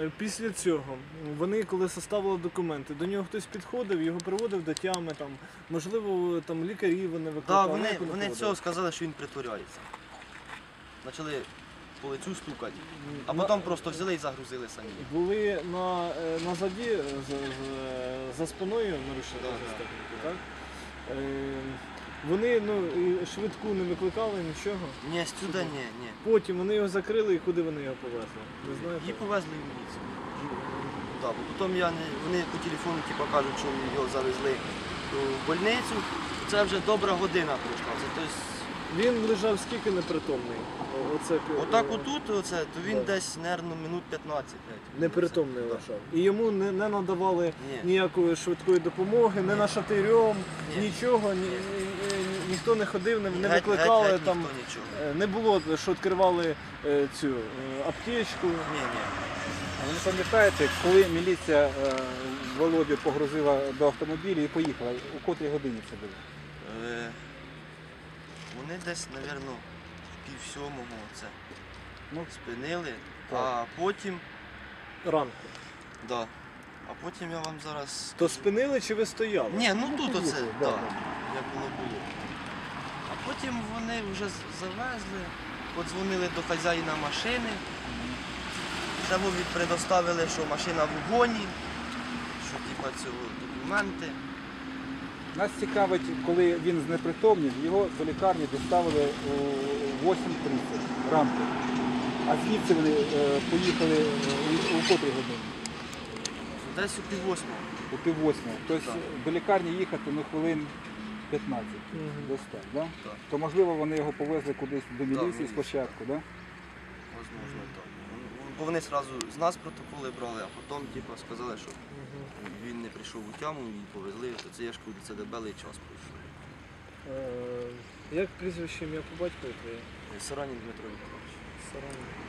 Е, Після цього вони, коли составили документи, до нього хтось підходив, його приводив до тями, там, можливо, там лікарі вони Так, викликали. вони, вони проводили? цього сказали, що він притворяється. Почали по лицю стукати, а На- потім просто взяли і загрузили самі. Були на, е, на заді е, за, за, спиною нарушили Да, да. так? Вони ну, і швидку не викликали нічого. Ні, сюди ні, ні. Потім вони його закрили і куди вони його повезли? Ви знаєте? Її повезли в міліцію. Да, бо потім я не, вони по телефону типу, кажуть, що його завезли в больницю. Це вже добра година пройшла. Це, тобто, Він лежав скільки непритомний. Оце, е, отак отут, оце, то він Да. десь, мабуть, минут 15. блядь. Непритомний Да. лежав. І йому не, не надавали Ні. ніякої швидкої допомоги, не на шатирьом, Ні. нічого, ні, ні- ні- ніхто не ходив, не, не Геть- викликали геть- геть там. ніхто нічого. е, Не було, що відкривали е, цю е, аптечку. Ні, ні. А ви не пам'ятаєте, коли міліція е, Володю погрузила до автомобіля і поїхала, у котрій годині це було? Е, Вони десь, мабуть, в пів сьомого це Ну, спинили, Так. а потім, Ранку. да, а потім я вам зараз. То спинили чи ви стояли? Ні, ну тут оце, так, да. як воно було. А потім вони вже з- завезли, подзвонили до хазяїна машини. Ще Вові предоставили, що машина в угоні, що типа цього документи. Нас цікавить, коли він знепритомнів, його до лікарні доставили о 8.30 ранку. А звідси вони е, поїхали е, у, котрій годині? Десь у пів восьмого. У пів восьмого. Тобто Так. до лікарні їхати ну, хвилин 15 Мгм. десь так, да? Так. То можливо вони його повезли кудись до міліції міліція. спочатку, да? Возможно, так. Бо вони одразу з нас протоколи брали, а потім типу, сказали, що він не прийшов у тяму і повезли. То це я ж кажу, це дебелий час пройшов. Е, Як прізвище ім'я по батькові твоє? Саранін Дмитро Вікторович. Саран.